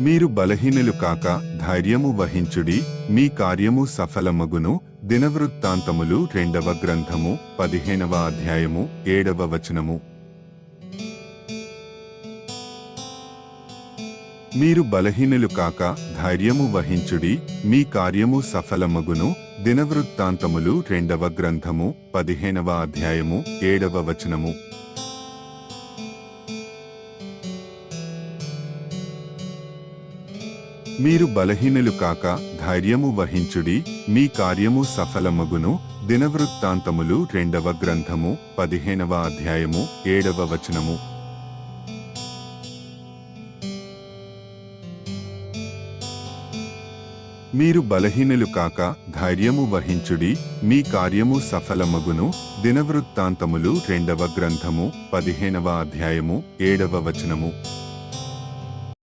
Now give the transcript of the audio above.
మీరు బలహీనులు కాక ధైర్యము వహించుడి మీ కార్యము సఫలమగును. దినవృత్తాంతములు రెండవ గ్రంథము పదిహేనవ అధ్యాయము ఏడవ వచనము. మీరు బలహీనులు కాక ధైర్యము వహించుడి మీ కార్యము సఫలమగును. దినవృత్తాంతములు రెండవ గ్రంథము పదిహేనవ అధ్యాయము ఏడవ వచనము. మీరు బలహీనులు కాక ధైర్యము వహించుడి మీ కార్యము సఫలమగును. దినవృత్తాంతములు రెండవ గ్రంథము పదిహేనవ అధ్యాయము ఏడవ వచనము. మీరు బలహీనులు కాక ధైర్యము వహించుడి మీ కార్యము సఫలమగును. దినవృత్తాంతములు రెండవ గ్రంథము పదిహేనవ అధ్యాయము ఏడవ వచనము.